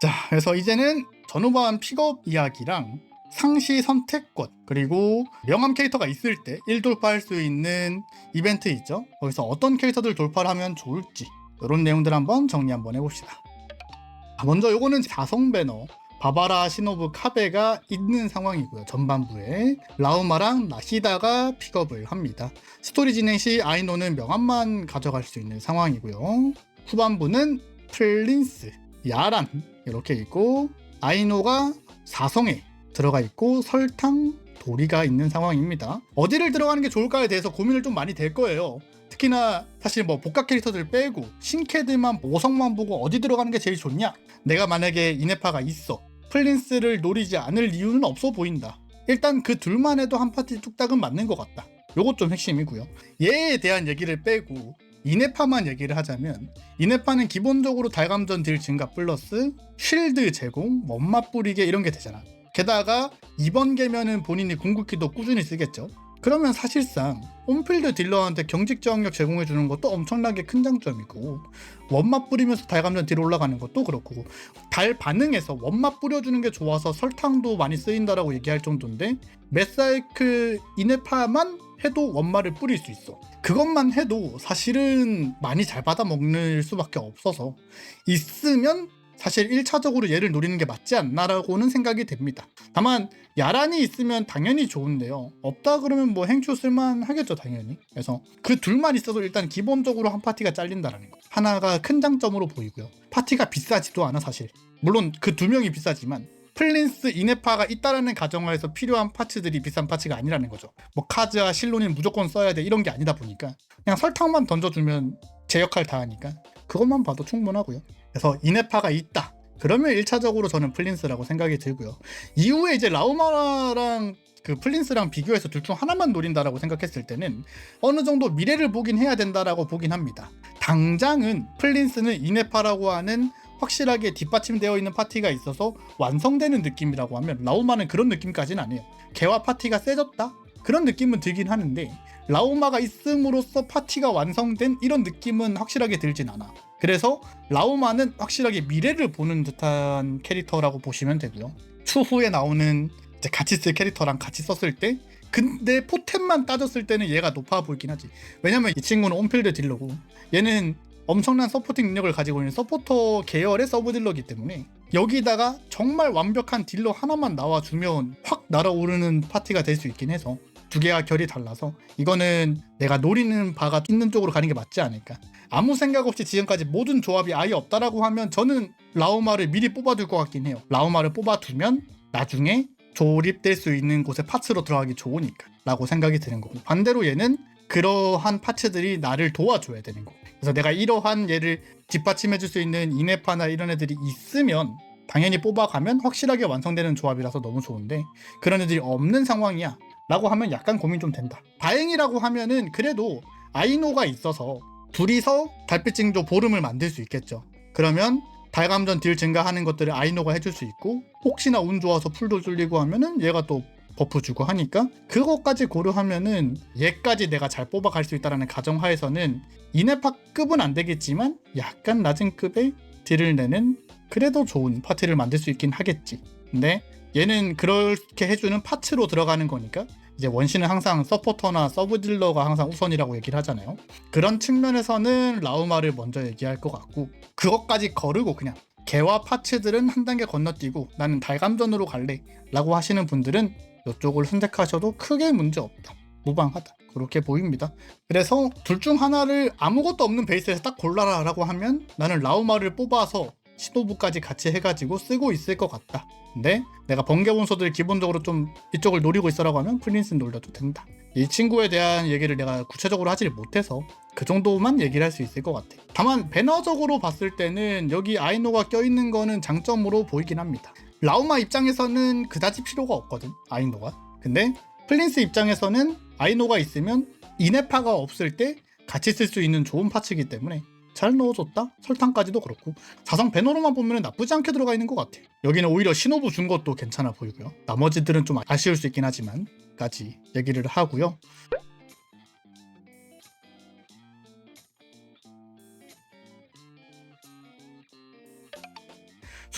자, 그래서 이제는 전후반 픽업 이야기랑 상시 선택권 그리고 명함 캐릭터가 있을 때 1돌파할 수 있는 이벤트 있죠. 거기서 어떤 캐릭터들 돌파를 하면 좋을지 이런 내용들 한번 정리 한번 해봅시다. 아, 먼저 요거는 자성 배너 바바라 시노부 카베가 있는 상황이고요. 전반부에 라우마랑 나시다가 픽업을 합니다. 스토리 진행 시 아이노는 명함만 가져갈 수 있는 상황이고요. 후반부는 플린스, 야란 이렇게 있고 아이노가 사성에 들어가 있고 설탕, 도리가 있는 상황입니다. 어디를 들어가는 게 좋을까에 대해서 고민을 좀 많이 될 거예요. 특히나 사실 뭐 복각 캐릭터들 빼고 신캐들만 보성만 보고 어디 들어가는 게 제일 좋냐? 내가 만약에 이네파가 있어. 플린스를 노리지 않을 이유는 없어 보인다. 일단 그 둘만 해도 한 파티 뚝딱은 맞는 것 같다. 요것 좀 핵심이고요. 얘에 대한 얘기를 빼고 이네파만 얘기를 하자면 이네파는 기본적으로 달감전 딜 증가 플러스 쉴드 제공, 원맛 뿌리게 이런 게 되잖아. 게다가 이번 개면은 본인이 궁극기도 꾸준히 쓰겠죠. 그러면 사실상 온필드 딜러한테 경직 저항력 제공해 주는 것도 엄청나게 큰 장점이고 원맛 뿌리면서 달감전 딜 올라가는 것도 그렇고 달 반응에서 원맛 뿌려주는 게 좋아서 설탕도 많이 쓰인다라고 얘기할 정도인데 메사이클 이네파만 해도 원마를 뿌릴 수 있어. 그것만 해도 사실은 많이 잘 받아 먹는 수밖에 없어서 있으면 사실 1차적으로 얘를 노리는 게 맞지 않나라고는 생각이 됩니다. 다만 야란이 있으면 당연히 좋은데요. 없다 그러면 뭐 행추 쓸만 하겠죠, 당연히. 그래서 그 둘만 있어도 일단 기본적으로 한 파티가 잘린다라는 거. 하나가 큰 장점으로 보이고요. 파티가 비싸지도 않아 사실. 물론 그 두 명이 비싸지만 플린스 이네파가 있다라는 가정하에서 필요한 파츠들이 비싼 파츠가 아니라는 거죠. 뭐 카즈와 실론인 무조건 써야 돼 이런 게 아니다 보니까 그냥 설탕만 던져주면 제 역할 다 하니까 그것만 봐도 충분하고요. 그래서 이네파가 있다. 그러면 1차적으로 저는 플린스라고 생각이 들고요. 이후에 이제 라우마랑 그 플린스랑 비교해서 둘 중 하나만 노린다라고 생각했을 때는 어느 정도 미래를 보긴 해야 된다라고 보긴 합니다. 당장은 플린스는 이네파라고 하는 확실하게 뒷받침되어 있는 파티가 있어서 완성되는 느낌이라고 하면 라우마는 그런 느낌까지는 아니에요. 개와 파티가 세졌다? 그런 느낌은 들긴 하는데 라우마가 있음으로써 파티가 완성된 이런 느낌은 확실하게 들진 않아. 그래서 라우마는 확실하게 미래를 보는 듯한 캐릭터라고 보시면 되고요. 추후에 나오는 같이 쓸 캐릭터랑 같이 썼을 때 근데 포템만 따졌을 때는 얘가 높아 보이긴 하지. 왜냐면 이 친구는 온필드 딜러고 얘는 엄청난 서포팅 능력을 가지고 있는 서포터 계열의 서브 딜러기 때문에 여기다가 정말 완벽한 딜러 하나만 나와주면 확 날아오르는 파티가 될 수 있긴 해서 두 개가 결이 달라서 이거는 내가 노리는 바가 있는 쪽으로 가는 게 맞지 않을까. 아무 생각 없이 지금까지 모든 조합이 아예 없다라고 하면 저는 라우마를 미리 뽑아둘 것 같긴 해요. 라우마를 뽑아두면 나중에 조립될 수 있는 곳에 파츠로 들어가기 좋으니까 라고 생각이 드는 거고 반대로 얘는 그러한 파츠들이 나를 도와줘야 되는 거고 그래서 내가 이러한 얘를 뒷받침해 줄 수 있는 이네파나 이런 애들이 있으면 당연히 뽑아가면 확실하게 완성되는 조합이라서 너무 좋은데 그런 애들이 없는 상황이야 라고 하면 약간 고민 좀 된다. 다행이라고 하면은 그래도 아이노가 있어서 둘이서 달빛 징조 보름을 만들 수 있겠죠. 그러면 달감전 딜 증가하는 것들을 아이노가 해줄 수 있고 혹시나 운 좋아서 풀도 뚫리고 하면은 얘가 또 버프 주고 하니까 그것까지 고려하면은 얘까지 내가 잘 뽑아갈 수 있다라는 가정하에서는 이네파급은 안 되겠지만 약간 낮은 급의 딜을 내는 그래도 좋은 파티를 만들 수 있긴 하겠지. 근데 얘는 그렇게 해주는 파츠로 들어가는 거니까 이제 원신은 항상 서포터나 서브 딜러가 항상 우선이라고 얘기를 하잖아요. 그런 측면에서는 라우마를 먼저 얘기할 것 같고 그것까지 거르고 그냥 개와 파츠들은 한 단계 건너뛰고 나는 달감전으로 갈래 라고 하시는 분들은 이쪽을 선택하셔도 크게 문제 없다. 무방하다. 그렇게 보입니다. 그래서 둘 중 하나를 아무것도 없는 베이스에서 딱 골라라 라고 하면 나는 라우마를 뽑아서 시도부까지 같이 해가지고 쓰고 있을 것 같다. 근데 내가 번개 원소들 기본적으로 좀 이쪽을 노리고 있어라고 하면 플린스 놀려도 된다. 이 친구에 대한 얘기를 내가 구체적으로 하지 못해서 그 정도만 얘기를 할 수 있을 것 같아. 다만 배너적으로 봤을 때는 여기 아이노가 껴있는 거는 장점으로 보이긴 합니다. 라우마 입장에서는 그다지 필요가 없거든 아이노가. 근데 플린스 입장에서는 아이노가 있으면 이네파가 없을 때 같이 쓸 수 있는 좋은 파츠이기 때문에 잘 넣어줬다? 설탕까지도 그렇고 사성 배너로만 보면 나쁘지 않게 들어가 있는 것 같아 여기는 오히려 신호부 준 것도 괜찮아 보이고요 나머지들은 좀 아쉬울 수 있긴 하지만 까지 얘기를 하고요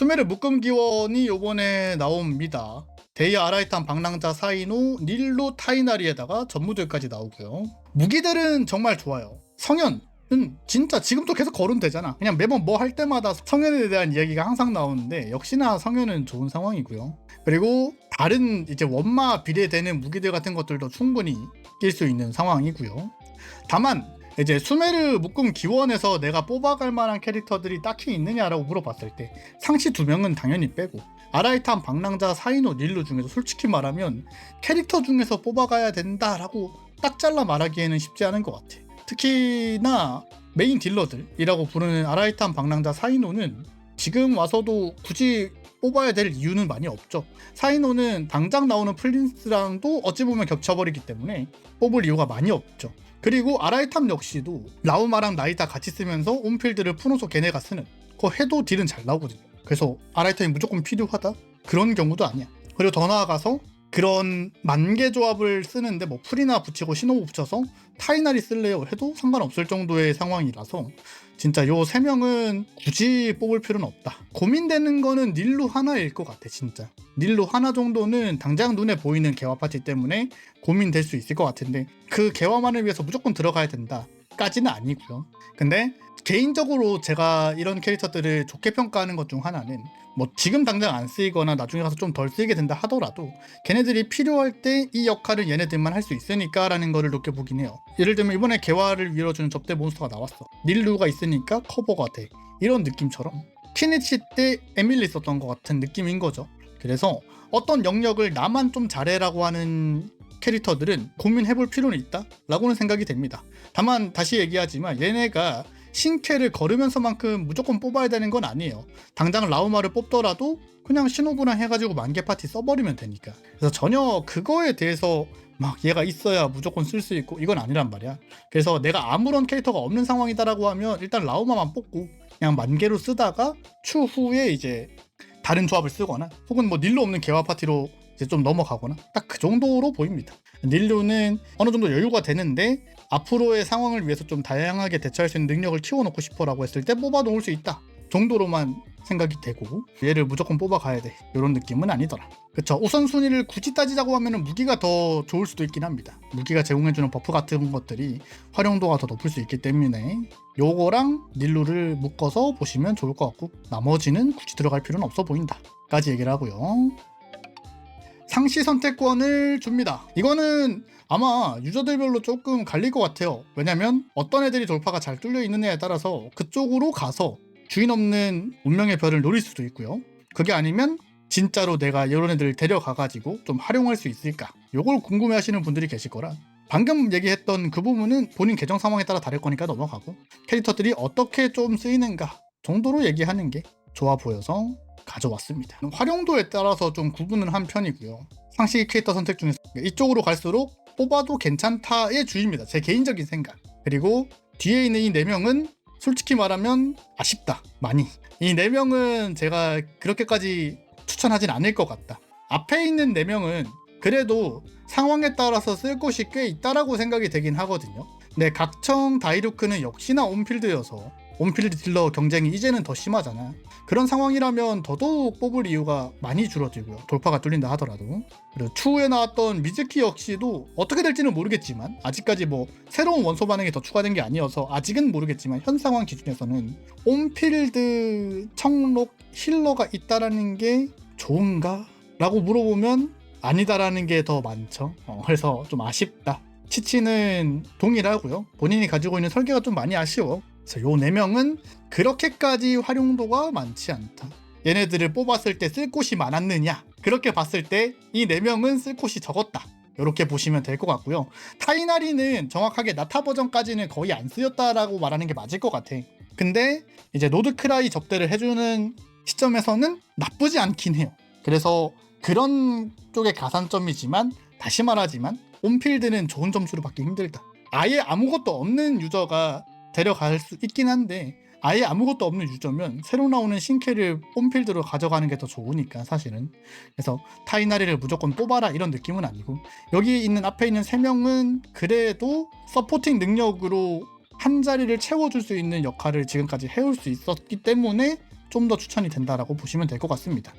수메르 묶음 기원이 요번에 나옵니다. 데이 아라이탄 방랑자 사이노 닐로 타이나리에다가 전무들까지 나오고요. 무기들은 정말 좋아요. 성현 은 진짜 지금도 계속 거론되잖아. 그냥 매번 뭐 할 때마다 성현에 대한 이야기가 항상 나오는데 역시나 성현은 좋은 상황이고요. 그리고 다른 이제 원마 비례되는 무기들 같은 것들도 충분히 낄 수 있는 상황이고요. 다만 이제 수메르 묶음 기원에서 내가 뽑아갈 만한 캐릭터들이 딱히 있느냐라고 물어봤을 때 상시 두 명은 당연히 빼고 아라이탄 방랑자 사이노 닐루 중에서 솔직히 말하면 캐릭터 중에서 뽑아가야 된다라고 딱 잘라 말하기에는 쉽지 않은 것 같아. 특히나 메인 딜러들이라고 부르는 아라이탄 방랑자 사이노는 지금 와서도 굳이 뽑아야 될 이유는 많이 없죠. 사이노는 당장 나오는 플린스랑도 어찌 보면 겹쳐버리기 때문에 뽑을 이유가 많이 없죠. 그리고 아라이탐 역시도 라우마랑 나이타 같이 쓰면서 온필드를 푸노소 걔네가 쓰는 그거 해도 딜은 잘 나오거든요. 그래서 아라이탐이 무조건 필요하다? 그런 경우도 아니야. 그리고 더 나아가서 그런 만개 조합을 쓰는데 뭐 풀이나 붙이고 신호부 붙여서 타이나리 쓸래요 해도 상관없을 정도의 상황이라서 진짜 요 세 명은 굳이 뽑을 필요는 없다. 고민되는 거는 닐루 하나일 것 같아 진짜. 닐루 하나 정도는 당장 눈에 보이는 개화 파티 때문에 고민될 수 있을 것 같은데 그 개화만을 위해서 무조건 들어가야 된다 까지는 아니고요. 근데 개인적으로 제가 이런 캐릭터들을 좋게 평가하는 것 중 하나는 뭐 지금 당장 안 쓰이거나 나중에 가서 좀 덜 쓰이게 된다 하더라도 걔네들이 필요할 때 이 역할을 얘네들만 할 수 있으니까 라는 거를 높게 보긴 해요. 예를 들면 이번에 개화를 밀어주는 접대 몬스터가 나왔어. 닐루가 있으니까 커버가 돼. 이런 느낌처럼 키니치 때 에밀리 썼던 것 같은 느낌인 거죠. 그래서 어떤 영역을 나만 좀 잘해라고 하는 캐릭터들은 고민해볼 필요는 있다? 라고는 생각이 됩니다. 다만 다시 얘기하지만 얘네가 신캐를 걸으면서만큼 무조건 뽑아야 되는 건 아니에요. 당장 라우마를 뽑더라도 그냥 신호부랑 해가지고 만개 파티 써버리면 되니까. 그래서 전혀 그거에 대해서 막 얘가 있어야 무조건 쓸 수 있고 이건 아니란 말이야. 그래서 내가 아무런 캐릭터가 없는 상황이다라고 하면 일단 라우마만 뽑고 그냥 만개로 쓰다가 추후에 이제 다른 조합을 쓰거나 혹은 뭐 닐로 없는 개화 파티로 이제 좀 넘어가거나 딱 그 정도로 보입니다. 닐로는 어느 정도 여유가 되는데 앞으로의 상황을 위해서 좀 다양하게 대처할 수 있는 능력을 키워놓고 싶어라고 했을 때 뽑아 놓을 수 있다 정도로만 생각이 되고 얘를 무조건 뽑아가야 돼 이런 느낌은 아니더라. 그쵸 우선순위를 굳이 따지자고 하면 무기가 더 좋을 수도 있긴 합니다. 무기가 제공해주는 버프 같은 것들이 활용도가 더 높을 수 있기 때문에 요거랑 닐루를 묶어서 보시면 좋을 것 같고 나머지는 굳이 들어갈 필요는 없어 보인다. 까지 얘기를 하고요. 상시 선택권을 줍니다. 이거는 아마 유저들별로 조금 갈릴 것 같아요. 왜냐면 어떤 애들이 돌파가 잘 뚫려 있느냐에 따라서 그쪽으로 가서 주인 없는 운명의 별을 노릴 수도 있고요. 그게 아니면 진짜로 내가 이런 애들을 데려가가지고 좀 활용할 수 있을까? 요걸 궁금해 하시는 분들이 계실 거라. 방금 얘기했던 그 부분은 본인 계정 상황에 따라 다를 거니까 넘어가고 캐릭터들이 어떻게 좀 쓰이는가 정도로 얘기하는 게 좋아 보여서 가져왔습니다. 활용도에 따라서 좀 구분을 한 편이고요. 상시 캐릭터 선택 중에서 이쪽으로 갈수록 뽑아도 괜찮다의 주의입니다. 제 개인적인 생각. 그리고 뒤에 있는 이 네 명은 솔직히 말하면 아쉽다. 많이. 이 네 명은 제가 그렇게까지 추천하진 않을 것 같다. 앞에 있는 네 명은 그래도 상황에 따라서 쓸 곳이 꽤 있다라고 생각이 되긴 하거든요. 네, 각청 다이루크는 역시나 온필드여서 온필드 딜러 경쟁이 이제는 더 심하잖아. 그런 상황이라면 더더욱 뽑을 이유가 많이 줄어들고요. 돌파가 뚫린다 하더라도. 그리고 추후에 나왔던 미즈키 역시도 어떻게 될지는 모르겠지만 아직까지 뭐 새로운 원소 반응이 더 추가된 게 아니어서 아직은 모르겠지만 현 상황 기준에서는 온필드 청록 힐러가 있다라는 게 좋은가? 라고 물어보면 아니다라는 게 더 많죠. 어, 그래서 좀 아쉽다. 치치는 동일하고요. 본인이 가지고 있는 설계가 좀 많이 아쉬워. 요 네 명은 그렇게까지 활용도가 많지 않다. 얘네들을 뽑았을 때 쓸 곳이 많았느냐? 그렇게 봤을 때 이 네 명은 쓸 곳이 적었다. 이렇게 보시면 될 것 같고요. 타이나리는 정확하게 나타 버전까지는 거의 안 쓰였다라고 말하는 게 맞을 것 같아. 근데 이제 노드크라이 접대를 해주는 시점에서는 나쁘지 않긴 해요. 그래서 그런 쪽의 가산점이지만 다시 말하지만 온필드는 좋은 점수를 받기 힘들다. 아예 아무것도 없는 유저가 데려갈 수 있긴 한데 아예 아무것도 없는 유저면 새로 나오는 신캐를 홈필드로 가져가는 게 더 좋으니까 사실은 그래서 타이나리를 무조건 뽑아라 이런 느낌은 아니고 여기 있는 앞에 있는 세 명은 그래도 서포팅 능력으로 한 자리를 채워줄 수 있는 역할을 지금까지 해올 수 있었기 때문에 좀 더 추천이 된다라고 보시면 될 것 같습니다.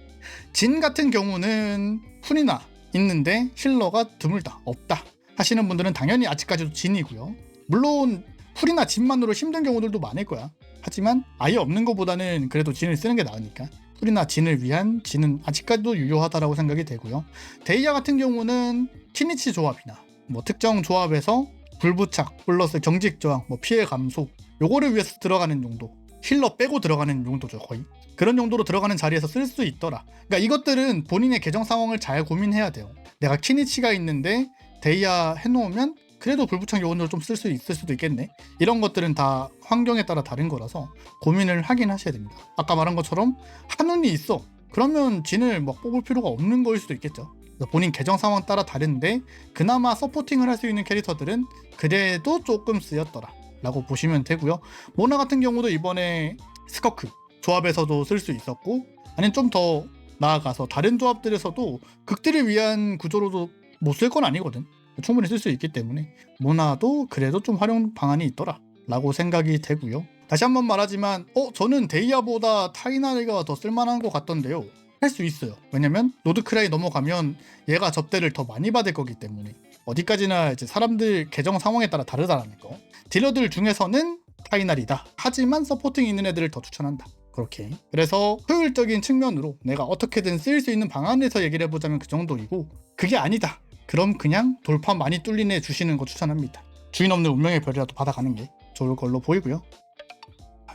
진 같은 경우는 훈이나 있는데 힐러가 드물다 없다 하시는 분들은 당연히 아직까지도 진이고요. 물론 풀이나 진만으로 힘든 경우들도 많을 거야. 하지만 아예 없는 것보다는 그래도 진을 쓰는 게 나으니까 풀이나 진을 위한 진은 아직까지도 유효하다라고 생각이 되고요. 데이아 같은 경우는 키니치 조합이나 뭐 특정 조합에서 불부착 플러스 경직 저항, 뭐 피해 감소 요거를 위해서 들어가는 용도 힐러 빼고 들어가는 용도죠 거의 그런 용도로 들어가는 자리에서 쓸 수 있더라. 그러니까 이것들은 본인의 계정 상황을 잘 고민해야 돼요. 내가 키니치가 있는데 데이아 해놓으면 그래도 불부착 요원으로 좀 쓸 수 있을 수도 있겠네. 이런 것들은 다 환경에 따라 다른 거라서 고민을 하긴 하셔야 됩니다. 아까 말한 것처럼 한운이 있어. 그러면 진을 막 뽑을 필요가 없는 거일 수도 있겠죠. 본인 계정 상황 따라 다른데 그나마 서포팅을 할 수 있는 캐릭터들은 그래도 조금 쓰였더라. 라고 보시면 되고요. 모나 같은 경우도 이번에 스커크 조합에서도 쓸 수 있었고 아니면 좀 더 나아가서 다른 조합들에서도 극딜을 위한 구조로도 못 쓸 건 아니거든. 충분히 쓸 수 있기 때문에 모나도 그래도 좀 활용 방안이 있더라 라고 생각이 되고요. 다시 한번 말하지만 어 저는 데이아보다 타이나리가 더 쓸만한 것 같던데요. 할 수 있어요. 왜냐면 노드크라이 넘어가면 얘가 접대를 더 많이 받을 거기 때문에 어디까지나 이제 사람들 계정 상황에 따라 다르다라는 거. 딜러들 중에서는 타이날이다. 하지만 서포팅 있는 애들을 더 추천한다. 그렇게. 그래서 효율적인 측면으로 내가 어떻게든 쓰일 수 있는 방안에서 얘기를 해보자면 그 정도이고 그게 아니다. 그럼 그냥 돌파 많이 뚫린 애 주시는 거 추천합니다. 주인 없는 운명의 별이라도 받아가는 게 좋을 걸로 보이고요.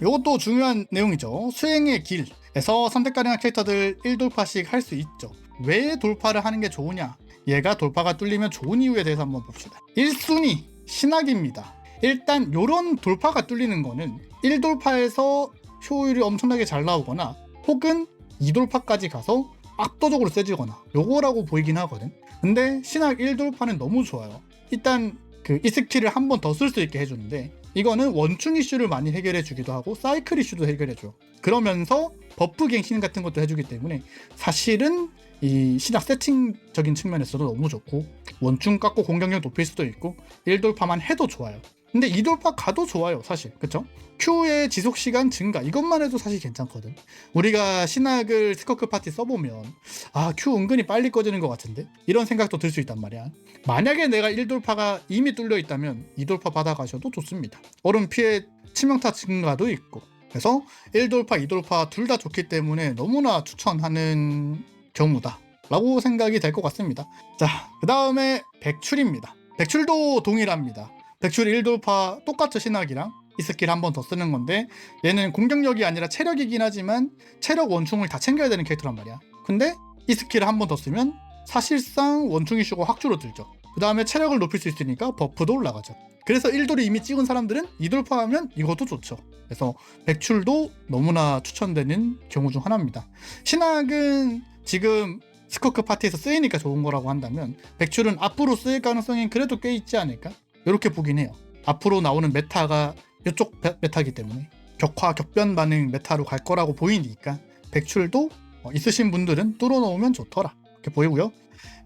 이것도 중요한 내용이죠. 수행의 길에서 선택 가능한 캐릭터들 1돌파씩 할 수 있죠. 왜 돌파를 하는 게 좋으냐? 얘가 돌파가 뚫리면 좋은 이유에 대해서 한번 봅시다. 1순위 신학입니다. 일단 요런 돌파가 뚫리는 거는 1돌파에서 효율이 엄청나게 잘 나오거나 혹은 2돌파까지 가서 압도적으로 세지거나 요거라고 보이긴 하거든. 근데 신학 1돌파는 너무 좋아요. 일단 그 이 스킬을 한 번 더 쓸 수 있게 해주는데 이거는 원충 이슈를 많이 해결해 주기도 하고 사이클 이슈도 해결해 줘. 그러면서 버프 갱신 같은 것도 해주기 때문에 사실은 이 신학 세팅적인 측면에서도 너무 좋고 원충 깎고 공격력 높일 수도 있고 1돌파만 해도 좋아요. 근데 2돌파 가도 좋아요 사실. 그쵸? Q의 지속시간 증가. 이것만 해도 사실 괜찮거든. 우리가 신학을 스커크 파티 써보면 아 Q 은근히 빨리 꺼지는 것 같은데? 이런 생각도 들 수 있단 말이야. 만약에 내가 1돌파가 이미 뚫려 있다면 2돌파 받아가셔도 좋습니다. 얼음 피해 치명타 증가도 있고. 그래서 1돌파 2돌파 둘 다 좋기 때문에 너무나 추천하는 경우다. 라고 생각이 될 것 같습니다. 자 그 다음에 백출입니다. 백출도 동일합니다 백출 1돌파 똑같죠 신학이랑 이 스킬 한 번 더 쓰는 건데 얘는 공격력이 아니라 체력이긴 하지만 체력 원충을 다 챙겨야 되는 캐릭터란 말이야. 근데 이 스킬을 한 번 더 쓰면 사실상 원충 이슈가 확 줄어들죠. 그 다음에 체력을 높일 수 있으니까 버프도 올라가죠. 그래서 1돌이 이미 찍은 사람들은 2돌파 하면 이것도 좋죠. 그래서 백출도 너무나 추천되는 경우 중 하나입니다. 신학은 지금 스커크 파티에서 쓰이니까 좋은 거라고 한다면 백출은 앞으로 쓰일 가능성이 그래도 꽤 있지 않을까 이렇게 보긴 해요. 앞으로 나오는 메타가 이쪽 메타기 때문에 격화 격변 반응 메타로 갈 거라고 보이니까 백출도 어, 있으신 분들은 뚫어 놓으면 좋더라 이렇게 보이고요.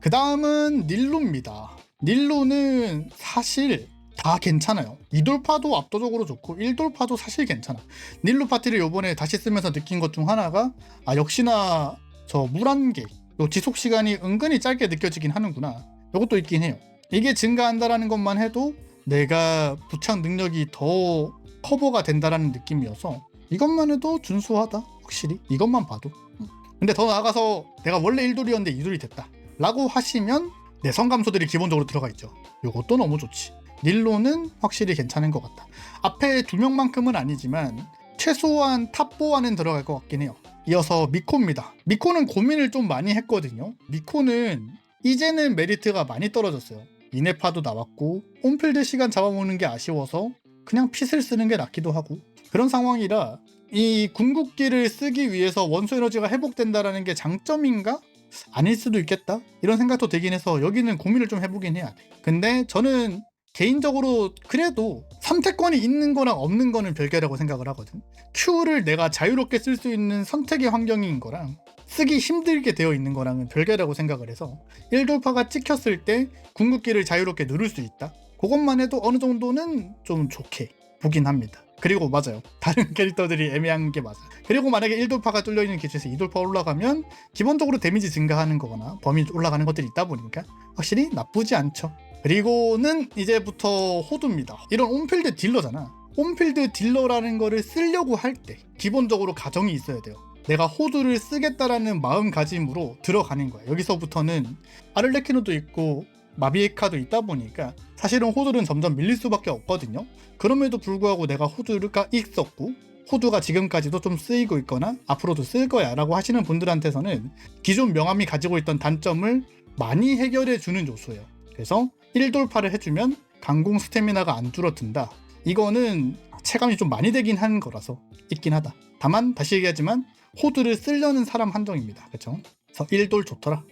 그 다음은 닐루입니다. 닐루는 사실 다 괜찮아요. 2돌파도 압도적으로 좋고 1돌파도 사실 괜찮아. 닐루 파티를 요번에 다시 쓰면서 느낀 것 중 하나가 아 역시나 저 물안개 요 지속 시간이 은근히 짧게 느껴지긴 하는구나. 이것도 있긴 해요. 이게 증가한다라는 것만 해도 내가 부착 능력이 더 커버가 된다라는 느낌이어서 이것만 해도 준수하다 확실히. 이것만 봐도. 근데 더 나아가서 내가 원래 1돌이었는데 2돌이 됐다 라고 하시면 내성 감소들이 기본적으로 들어가 있죠. 이것도 너무 좋지. 닐로는 확실히 괜찮은 것 같다. 앞에 두 명만큼은 아니지만 최소한 탑4 안은 들어갈 것 같긴 해요. 이어서 미코입니다. 미코는 고민을 좀 많이 했거든요. 미코는 이제는 메리트가 많이 떨어졌어요 이네파도 나왔고 홈필드 시간 잡아먹는 게 아쉬워서 그냥 핏을 쓰는 게 낫기도 하고 그런 상황이라 이 궁극기를 쓰기 위해서 원소 에너지가 회복된다라는 게 장점인가? 아닐 수도 있겠다. 이런 생각도 되긴 해서 여기는 고민을 좀 해보긴 해야 돼. 근데 저는 개인적으로 그래도 선택권이 있는 거랑 없는 거는 별개라고 생각을 하거든. Q를 내가 자유롭게 쓸 수 있는 선택의 환경인 거랑 쓰기 힘들게 되어 있는 거랑은 별개라고 생각을 해서 1돌파가 찍혔을 때 궁극기를 자유롭게 누를 수 있다. 그것만 해도 어느 정도는 좀 좋게 보긴 합니다. 그리고 맞아요. 다른 캐릭터들이 애매한 게 맞아요. 그리고 만약에 1돌파가 뚫려있는 기체에서 2돌파 올라가면 기본적으로 데미지 증가하는 거거나 범위 올라가는 것들이 있다 보니까 확실히 나쁘지 않죠. 그리고는 이제부터 호두입니다. 이런 온필드 딜러잖아. 온필드 딜러라는 거를 쓰려고 할 때 기본적으로 가정이 있어야 돼요. 내가 호두를 쓰겠다라는 마음가짐으로 들어가는 거야. 여기서부터는 아를레키노도 있고 마비에카도 있다 보니까 사실은 호두는 점점 밀릴 수밖에 없거든요. 그럼에도 불구하고 내가 호두가 있었고 호두가 지금까지도 좀 쓰이고 있거나 앞으로도 쓸 거야 라고 하시는 분들한테서는 기존 명함이 가지고 있던 단점을 많이 해결해 주는 요소예요. 그래서 1돌파를 해주면 강공 스태미나가 안 줄어든다. 이거는 체감이 좀 많이 되긴 한 거라서 있긴 하다. 다만 다시 얘기하지만 호두를 쓰려는 사람 한정입니다. 그렇죠? 그래서 1돌 좋더라.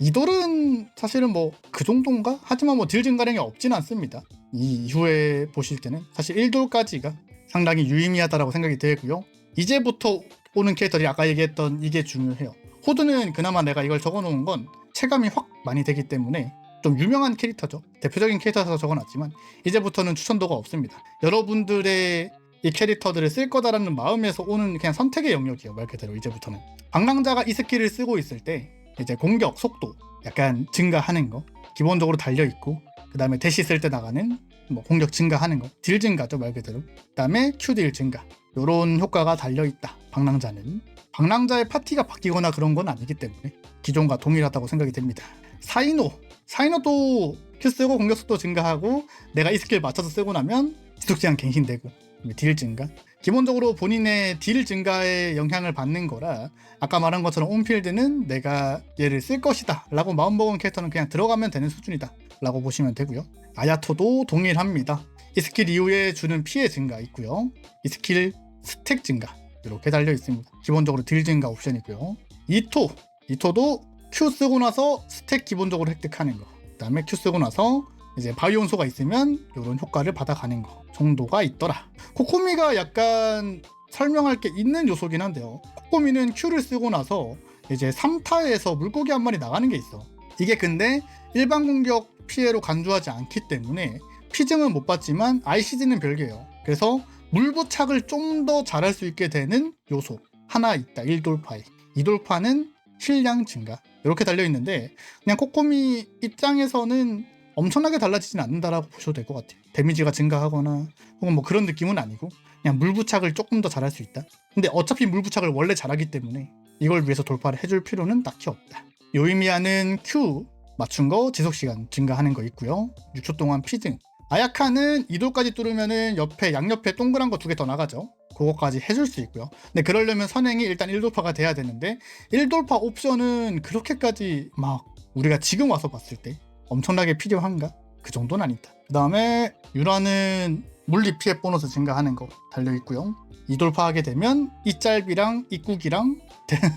2돌은 사실은 뭐 그 정도인가? 하지만 뭐 딜 증가량이 없진 않습니다. 이 이후에 보실 때는 사실 1돌까지가 상당히 유의미하다라고 생각이 되고요. 이제부터 오는 캐릭터들이 아까 얘기했던 이게 중요해요. 호두는 그나마 내가 이걸 적어놓은 건 체감이 확 많이 되기 때문에 좀 유명한 캐릭터죠. 대표적인 캐릭터라서 적어놨지만 이제부터는 추천도가 없습니다. 여러분들의 이 캐릭터들을 쓸 거다라는 마음에서 오는 그냥 선택의 영역이에요. 말 그대로 이제부터는. 방랑자가 이 스킬을 쓰고 있을 때 이제 공격 속도 약간 증가하는 거 기본적으로 달려 있고 그 다음에 대시 쓸 때 나가는 뭐 공격 증가하는 거, 딜 증가죠 말 그대로. 그 다음에 큐딜 증가. 요런 효과가 달려 있다. 방랑자는 방랑자의 파티가 바뀌거나 그런 건 아니기 때문에 기존과 동일하다고 생각이 됩니다. 사이노, 사이노도 큐 쓰고 공격 속도 증가하고 내가 이 스킬 맞춰서 쓰고 나면 지속 제한 갱신되고 딜 증가. 기본적으로 본인의 딜 증가에 영향을 받는 거라 아까 말한 것처럼 온필드는 내가 얘를 쓸 것이다 라고 마음먹은 캐릭터는 그냥 들어가면 되는 수준이다 라고 보시면 되고요. 아야토도 동일합니다. 이 스킬 이후에 주는 피해 증가 있고요. 이 스킬 스택 증가 이렇게 달려 있습니다. 기본적으로 딜 증가 옵션이고요. 이토! 이토도 Q 쓰고 나서 스택 기본적으로 획득하는 거그 다음에 Q 쓰고 나서 이제 바이온소가 있으면 이런 효과를 받아가는 거 정도가 있더라. 코코미가 약간 설명할 게 있는 요소긴 한데요. 코코미는 Q를 쓰고 나서 이제 3타에서 물고기 한 마리 나가는 게 있어. 이게 근데 일반 공격 피해로 간주하지 않기 때문에 피증은 못 받지만 ICG는 별개예요. 그래서 물부착을 좀 더 잘할 수 있게 되는 요소 하나 있다. 1돌파에. 2돌파는 실량 증가. 이렇게 달려 있는데 그냥 코코미 입장에서는 엄청나게 달라지진 않는다라고 보셔도 될 것 같아요. 데미지가 증가하거나 혹은 뭐 그런 느낌은 아니고 그냥 물 부착을 조금 더 잘할 수 있다. 근데 어차피 물 부착을 원래 잘하기 때문에 이걸 위해서 돌파를 해줄 필요는 딱히 없다. 요이미아는 Q 맞춘 거 지속 시간 증가하는 거 있고요. 6초 동안 피등. 아야카는 2돌까지 뚫으면은 옆에 양옆에 동그란 거 두 개 더 나가죠. 그거까지 해줄 수 있고요. 근데 그러려면 선행이 일단 1돌파가 돼야 되는데 1돌파 옵션은 그렇게까지 막 우리가 지금 와서 봤을 때 엄청나게 필요한가? 그 정도는 아니다. 그 다음에 유라는 물리 피해 보너스 증가하는 거 달려 있고요. 이 돌파하게 되면 이 짤비랑 입국이랑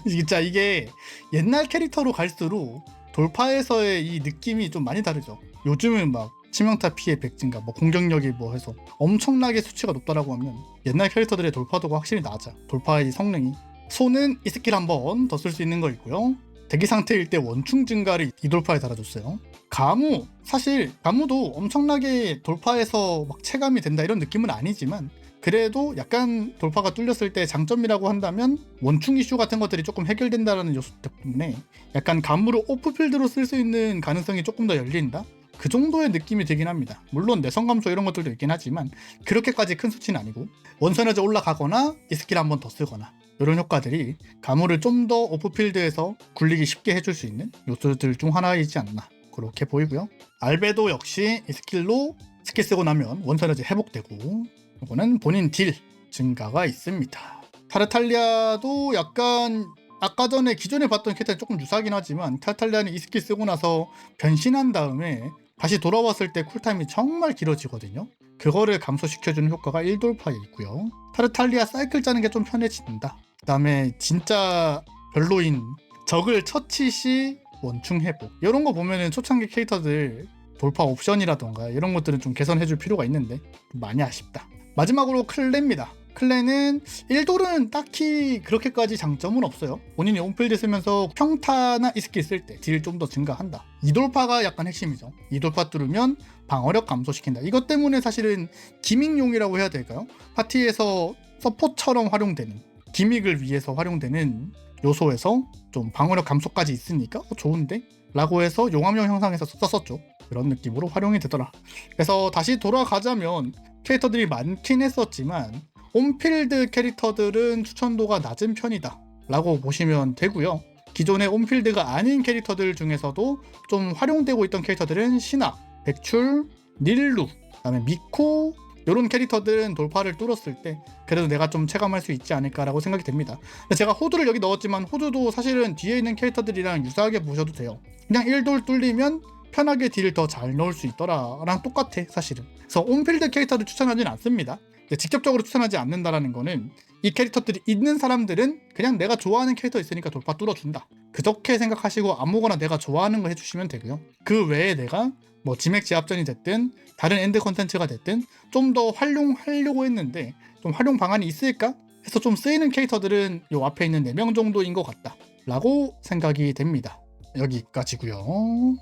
진짜 이게 옛날 캐릭터로 갈수록 돌파에서의 이 느낌이 좀 많이 다르죠. 요즘은 막 치명타 피해 100 증가, 뭐 공격력이 뭐 해서 엄청나게 수치가 높다라고 하면 옛날 캐릭터들의 돌파도가 확실히 낮아. 돌파의 성능이. 소는 이 스킬 한 번 더 쓸 수 있는 거 있고요. 대기 상태일 때 원충 증가를 이 돌파에 달아줬어요. 가무 사실 가무도 엄청나게 돌파해서 막 체감이 된다 이런 느낌은 아니지만 그래도 약간 돌파가 뚫렸을 때 장점이라고 한다면 원충 이슈 같은 것들이 조금 해결된다는 요소 때문에 약간 가무를 오프필드로 쓸 수 있는 가능성이 조금 더 열린다. 그 정도의 느낌이 들긴 합니다. 물론 내성 감소 이런 것들도 있긴 하지만 그렇게까지 큰 수치는 아니고 원선에서 올라가거나 이 스킬 한 번 더 쓰거나 이런 효과들이 가물을 좀 더 오프필드에서 굴리기 쉽게 해줄 수 있는 요소들 중 하나이지 않나 그렇게 보이고요. 알베도 역시 이 스킬로 스킬 쓰고 나면 원선에서 회복되고 이거는 본인 딜 증가가 있습니다. 타르탈리아도 약간 아까 전에 기존에 봤던 캐릭터랑 조금 유사하긴 하지만 타르탈리아는 이 스킬 쓰고 나서 변신한 다음에 다시 돌아왔을 때 쿨타임이 정말 길어지거든요. 그거를 감소시켜주는 효과가 1돌파에 있고요. 타르탈리아 사이클 짜는 게 좀 편해진다. 그 다음에 진짜 별로인 적을 처치 시 원충 회복 이런 거 보면은 초창기 캐릭터들 돌파 옵션이라던가 이런 것들은 좀 개선해 줄 필요가 있는데 많이 아쉽다. 마지막으로 클레입니다. 클랜은 1돌은 딱히 그렇게까지 장점은 없어요. 본인이 온필드 쓰면서 평타나 이스킬 쓸 때 딜 좀 더 증가한다. 2돌파가 약간 핵심이죠. 2돌파 뚫으면 방어력 감소시킨다. 이것 때문에 사실은 기믹용이라고 해야 될까요? 파티에서 서포처럼 활용되는 기믹을 위해서 활용되는 요소에서 좀 방어력 감소까지 있으니까 어, 좋은데? 라고 해서 용암용 형상에서 썼었죠. 그런 느낌으로 활용이 되더라. 그래서 다시 돌아가자면 캐릭터들이 많긴 했었지만 온필드 캐릭터들은 추천도가 낮은 편이다 라고 보시면 되고요 기존의 온필드가 아닌 캐릭터들 중에서도 좀 활용되고 있던 캐릭터들은 신화, 백출, 닐루, 그다음에 미코 이런 캐릭터들은 돌파를 뚫었을 때 그래도 내가 좀 체감할 수 있지 않을까라고 생각이 됩니다. 제가 호두를 여기 넣었지만 호두도 사실은 뒤에 있는 캐릭터들이랑 유사하게 보셔도 돼요. 그냥 1돌 뚫리면 편하게 딜을 더 잘 넣을 수 있더라랑 똑같아 사실은. 그래서 온필드 캐릭터를 추천하진 않습니다. 직접적으로 추천하지 않는다라는 거는 이 캐릭터들이 있는 사람들은 그냥 내가 좋아하는 캐릭터 있으니까 돌파 뚫어준다. 그렇게 생각하시고 아무거나 내가 좋아하는 거 해주시면 되고요. 그 외에 내가 뭐 지맥 제압전이 됐든 다른 엔드 컨텐츠가 됐든 좀 더 활용하려고 했는데 좀 활용 방안이 있을까 해서 좀 쓰이는 캐릭터들은 요 앞에 있는 4명 정도인 것 같다 라고 생각이 됩니다. 여기까지고요.